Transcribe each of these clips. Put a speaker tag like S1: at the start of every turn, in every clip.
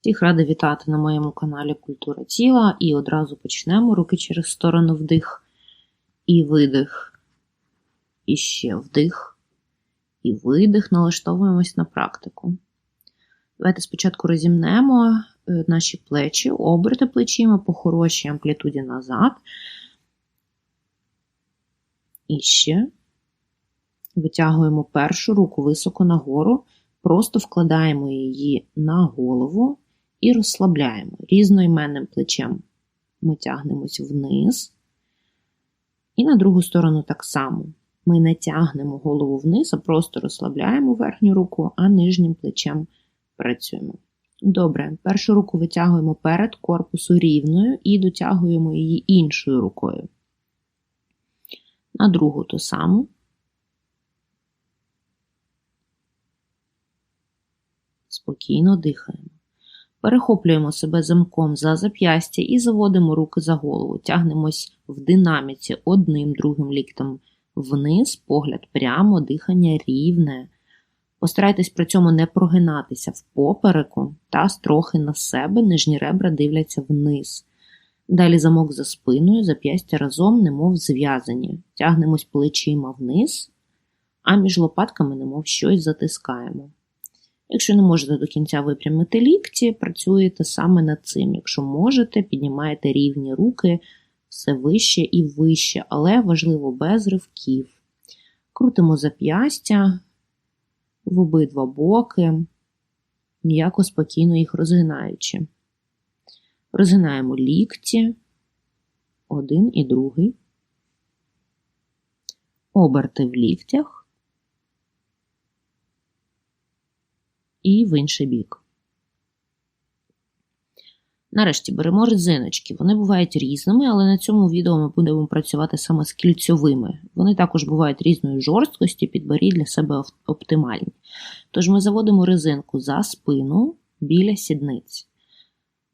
S1: Всіх рада вітати на моєму каналі Культура тіла і одразу почнемо руки через сторону вдих і видих. І ще вдих і видих. Налаштовуємось на практику. Давайте спочатку розімнемо е, наші плечі, оберти плечима по хорошій амплітуді назад. І ще витягуємо першу руку високо нагору, просто вкладаємо її на голову і розслабляємо. Різноіменним плечем ми тягнемось вниз. І на другу сторону так само. Ми не тягнемо голову вниз, а просто розслабляємо верхню руку, а нижнім плечем працюємо. Добре, першу руку витягуємо перед корпусу рівною і дотягуємо її іншою рукою. На другу ту саму. Спокійно дихаємо. Перехоплюємо себе замком за зап'ястя і заводимо руки за голову. Тягнемось в динаміці одним другим ліктем вниз, погляд прямо, дихання рівне. Постарайтесь при цьому не прогинатися в попереку та трохи на себе, нижні ребра дивляться вниз. Далі замок за спиною, зап'ястя разом, немов зв'язані. Тягнемось плечима вниз, а між лопатками, немов щось затискаємо. Якщо не можете до кінця випрямити лікті, працюєте саме над цим. Якщо можете, піднімаєте рівні руки все вище і вище, але важливо без ривків. Крутимо зап'ястя в обидва боки, м'яко спокійно їх розгинаючи. Розгинаємо лікті, один і другий, оберти в ліктях. І в інший бік. Нарешті беремо резиночки. Вони бувають різними, але на цьому відео ми будемо працювати саме з кільцьовими. Вони також бувають різної жорсткості, підберіть для себе оптимальні. Тож ми заводимо резинку за спину біля сідниць.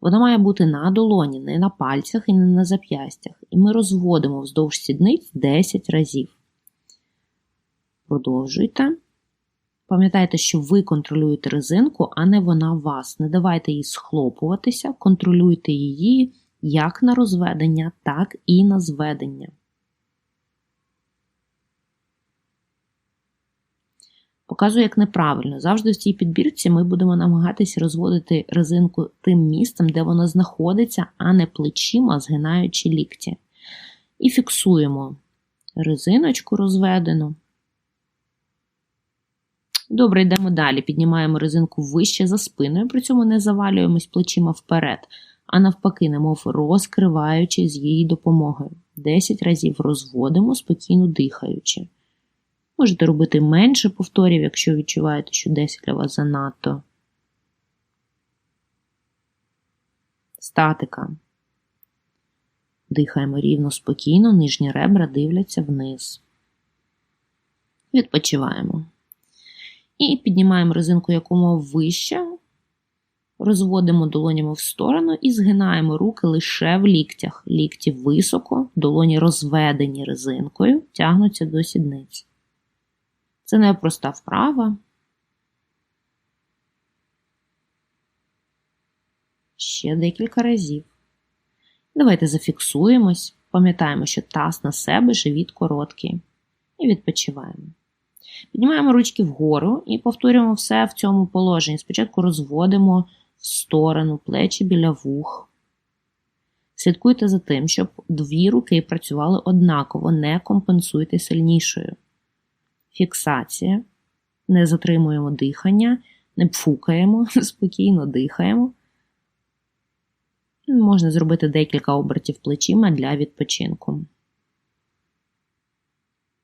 S1: Вона має бути на долоні, не на пальцях і не на зап'ястях. І ми розводимо вздовж сідниць 10 разів. Продовжуйте. Пам'ятайте, що ви контролюєте резинку, а не вона вас. Не давайте їй схлопуватися, контролюйте її як на розведення, так і на зведення. Показую, як неправильно. Завжди в цій підбірці ми будемо намагатися розводити резинку тим місцем, де вона знаходиться, а не плечима, згинаючи лікті. І фіксуємо резиночку розведену. Добре, йдемо далі. Піднімаємо резинку вище за спиною, при цьому не завалюємось плечима вперед, а навпаки, немов розкриваючи з її допомогою. 10 разів розводимо, спокійно дихаючи. Можете робити менше повторів, якщо відчуваєте, що 10 для вас занадто. Статика. Дихаємо рівно спокійно, нижні ребра дивляться вниз. Відпочиваємо. І піднімаємо резинку якомога вище, розводимо долонями в сторону і згинаємо руки лише в ліктях. Лікті високо, долоні розведені резинкою, тягнуться до сідниць. Це непроста вправа. Ще декілька разів. Давайте зафіксуємось, пам'ятаємо, що таз на себе живіт короткий. І відпочиваємо. Піднімаємо ручки вгору і повторюємо все в цьому положенні. Спочатку розводимо в сторону плечі біля вух. Слідкуйте за тим, щоб дві руки працювали однаково, не компенсуйте сильнішою. Фіксація. Не затримуємо дихання, не пфукаємо, спокійно дихаємо. Можна зробити декілька обертів плечима для відпочинку.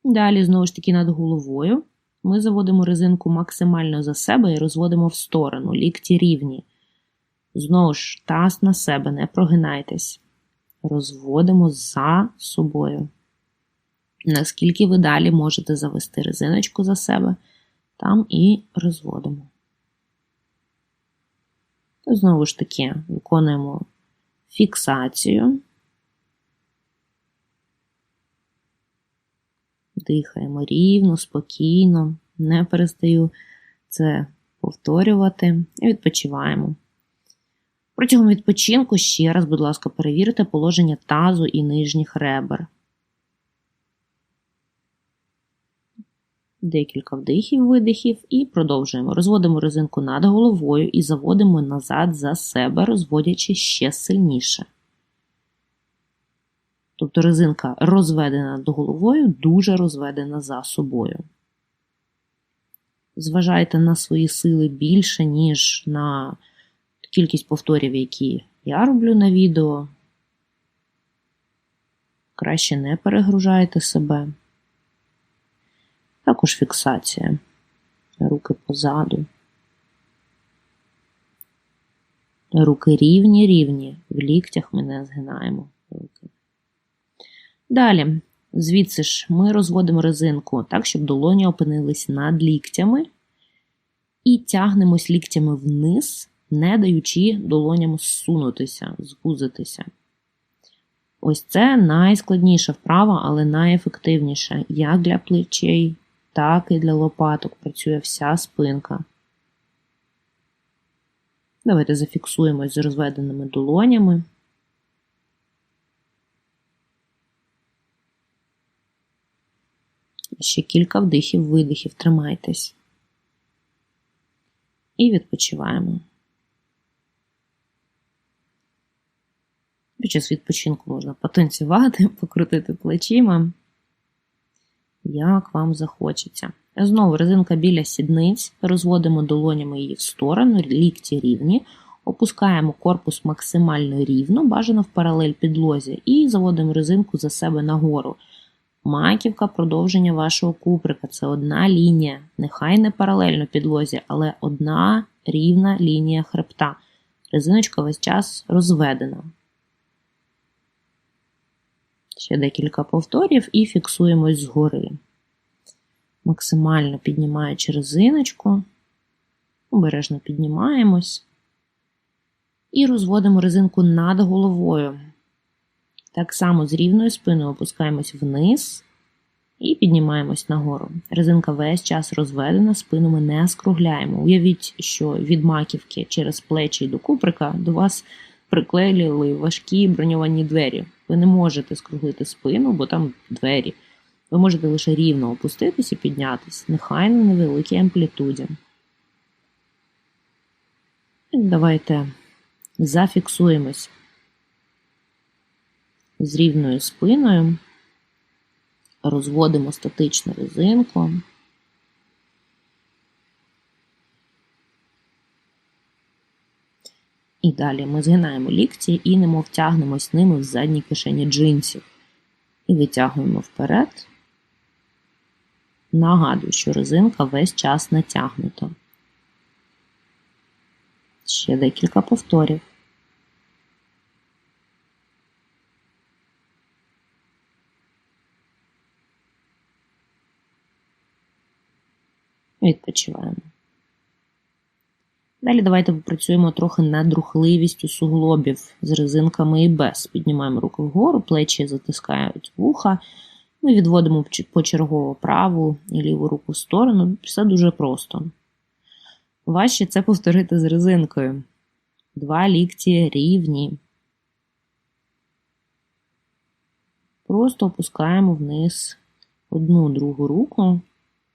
S1: Далі, знову ж таки, над головою ми заводимо резинку максимально за себе і розводимо в сторону, лікті рівні. Знову ж, таз на себе, не прогинайтесь. Розводимо за собою. Наскільки ви далі можете завести резиночку за себе, там і розводимо. Знову ж таки, виконуємо фіксацію. Дихаємо рівно, спокійно, не перестаю це повторювати і відпочиваємо. Протягом відпочинку ще раз, будь ласка, перевірте положення тазу і нижніх ребер. Декілька вдихів, видихів і продовжуємо. Розводимо резинку над головою і заводимо назад за себе, розводячи ще сильніше. Тобто резинка розведена над головою, дуже розведена за собою. Зважайте на свої сили більше, ніж на кількість повторів, які я роблю на відео. Краще не перегружайте себе. Також фіксація. Руки позаду. Руки рівні, рівні. В ліктях ми не згинаємо. Далі, звідси ж ми розводимо резинку так, щоб долоні опинились над ліктями. І тягнемось ліктями вниз, не даючи долоням зсунутися, згузитися. Ось це найскладніша вправа, але найефективніша як для плечей, так і для лопаток працює вся спинка. Давайте зафіксуємось з розведеними долонями. Ще кілька вдихів, видихів, тримайтесь. І відпочиваємо. Під час відпочинку можна потанцювати, покрутити плечима як вам захочеться. Знову резинка біля сідниць, розводимо долонями її в сторону, лікті рівні, опускаємо корпус максимально рівно, бажано в паралель підлозі, і заводимо резинку за себе нагору. Маківка продовження вашого куприка це одна лінія, нехай не паралельно підлозі, але одна рівна лінія хребта. Резиночка весь час розведена. Ще декілька повторів і фіксуємось згори. Максимально піднімаючи резиночку, обережно піднімаємось і розводимо резинку над головою. Так само з рівною спиною опускаємось вниз і піднімаємось нагору. Резинка весь час розведена, спину ми не скругляємо. Уявіть, що від маківки через плечі до куприка до вас приклеїли важкі броньовані двері. Ви не можете скруглити спину, бо там двері. Ви можете лише рівно опуститись і піднятися, нехай на невеликій амплітуді. І давайте зафіксуємось з рівною спиною, розводимо статичну резинку. І далі ми згинаємо лікті і немов тягнемось ними в задній кишені джинсів. І витягуємо вперед. Нагадую, що резинка весь час натягнута. Ще декілька повторів. Відпочиваємо. Далі давайте попрацюємо трохи над рухливістю суглобів з резинками і без. Піднімаємо руки вгору, плечі затискають вуха. Ми відводимо почергово праву і ліву руку в сторону. Все дуже просто. Важче це повторити з резинкою. Два лікті рівні. Просто опускаємо вниз одну другу руку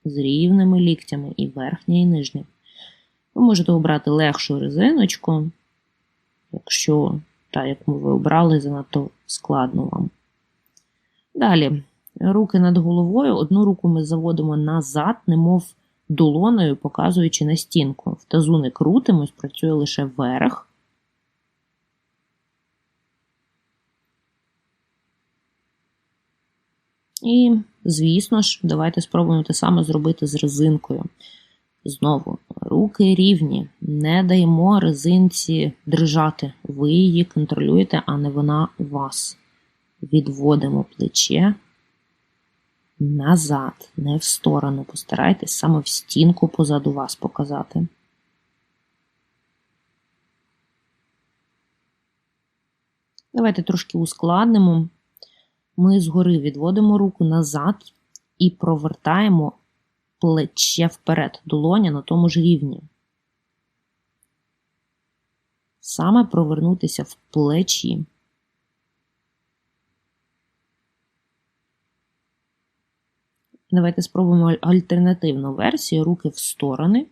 S1: з рівними ліктями і верхня, і нижня. Ви можете обрати легшу резиночку, якщо та, яку ви обрали, занадто складно вам. Далі, руки над головою, одну руку ми заводимо назад, немов долоною, показуючи на стінку. В тазу не крутимось, працює лише вверх. І, звісно ж, давайте спробуємо те саме зробити з резинкою. Знову руки рівні, не даємо резинці дрижати. Ви її контролюєте, а не вона вас. Відводимо плече назад, не в сторону. Постарайтесь саме в стінку позаду вас показати. Давайте трошки ускладнимо. Ми згори відводимо руку назад і провертаємо плече вперед, долоня на тому ж рівні. саме провернутися в плечі. Давайте спробуємо альтернативну версію руки в сторони.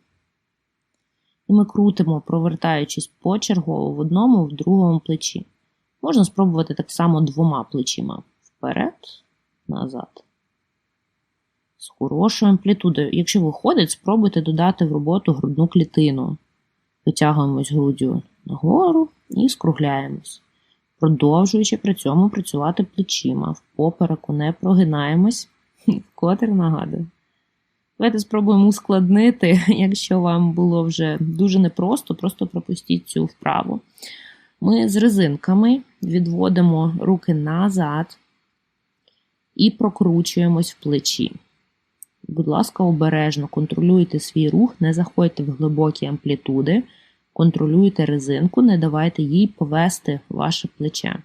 S1: І ми крутимо, провертаючись почергово в одному, в другому плечі. Можна спробувати так само двома плечима. Вперед, назад. З хорошою амплітудою. Якщо виходить, спробуйте додати в роботу грудну клітину. Витягуємось груддю нагору і скругляємось. Продовжуючи при цьому працювати плечима. В попереку не прогинаємось, вкотре нагадую. Давайте спробуємо ускладнити, якщо вам було вже дуже непросто, просто пропустіть цю вправу. Ми з резинками відводимо руки назад і прокручуємось в плечі. Будь ласка, обережно контролюйте свій рух, не заходьте в глибокі амплітуди, контролюйте резинку, не давайте їй повести ваше плече.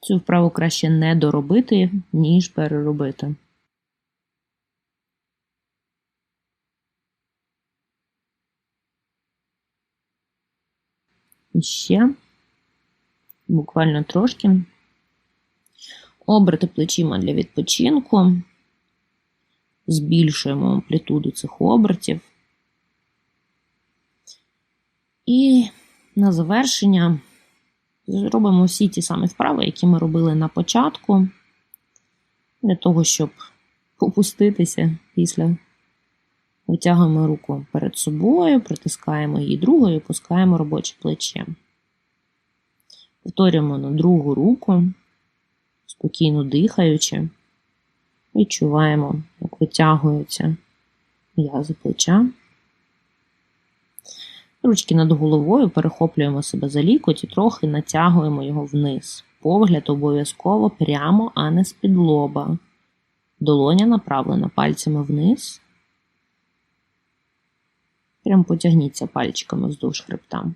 S1: Цю вправу краще не доробити, ніж переробити. Ще буквально трошки. Оберти плечима для відпочинку. Збільшуємо амплітуду цих обертів. І на завершення зробимо всі ті самі вправи, які ми робили на початку, для того, щоб попуститися після. Витягуємо руку перед собою, притискаємо її другою і пускаємо робоче плече. Повторюємо на другу руку, спокійно дихаючи, відчуваємо, як витягуються м'язи плеча. Ручки над головою перехоплюємо себе за лікоть і трохи натягуємо його вниз. Погляд обов'язково прямо, а не з-під лоба. Долоня направлена пальцями вниз. Прям потягніться пальчиками вздовж хребта.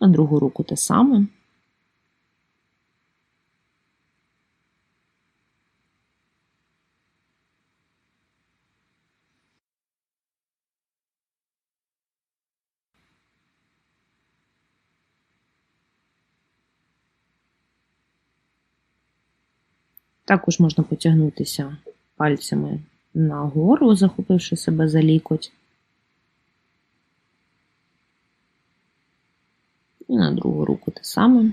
S1: На другу руку те саме. Також можна потягнутися пальцями нагору, захопивши себе за лікоть. І на другу руку те саме.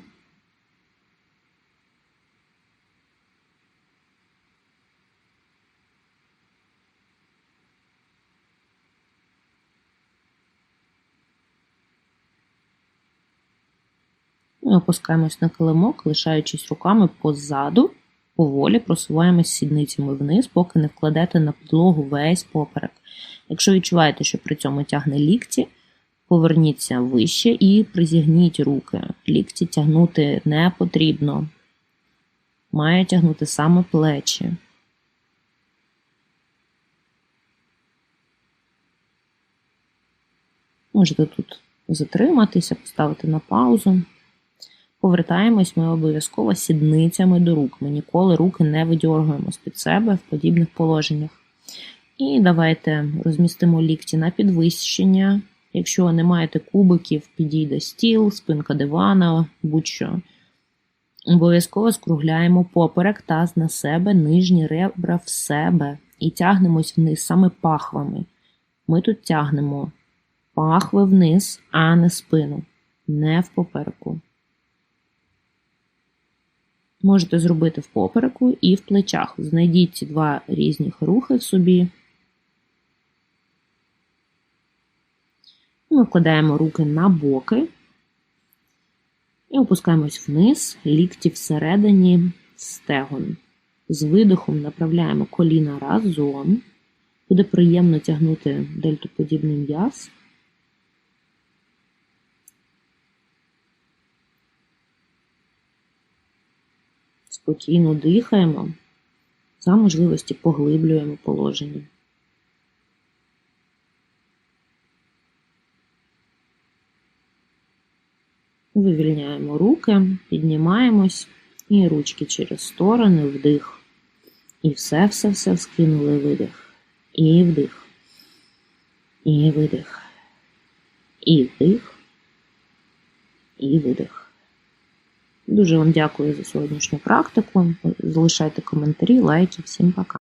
S1: Опускаємось на килимок, лишаючись руками позаду Поволі просуваємось сідницями вниз, поки не вкладете на підлогу весь поперек. Якщо відчуваєте, що при цьому тягне лікті, поверніться вище і призігніть руки. Лікті тягнути не потрібно. Має тягнути саме плечі. Можете тут затриматися, поставити на паузу. Повертаємось ми обов'язково сідницями до рук. Ми ніколи руки не видьоргуємо з-під себе в подібних положеннях. І давайте розмістимо лікті на підвищення. Якщо не маєте кубиків, підійде стіл, спинка дивана, будь-що. Обов'язково скругляємо поперек таз на себе, нижні ребра в себе і тягнемось вниз саме пахвами. Ми тут тягнемо пахви вниз, а не спину, не в попереку. Можете зробити в попереку і в плечах. Знайдіть ці два різних рухи в собі. Ми вкладаємо руки на боки і опускаємось вниз, лікті всередині стегон. З видихом направляємо коліна разом. Буде приємно тягнути дельтоподібний м'яз. Спокійно дихаємо, за можливості поглиблюємо положення. Вивільняємо руки, піднімаємось і ручки через сторони, вдих. І все-все-все скинули видих. І вдих. І видих. І вдих. І видих. Дуже вам дякую за сьогоднішню практику. Залишайте коментарі, лайки. Всім пока.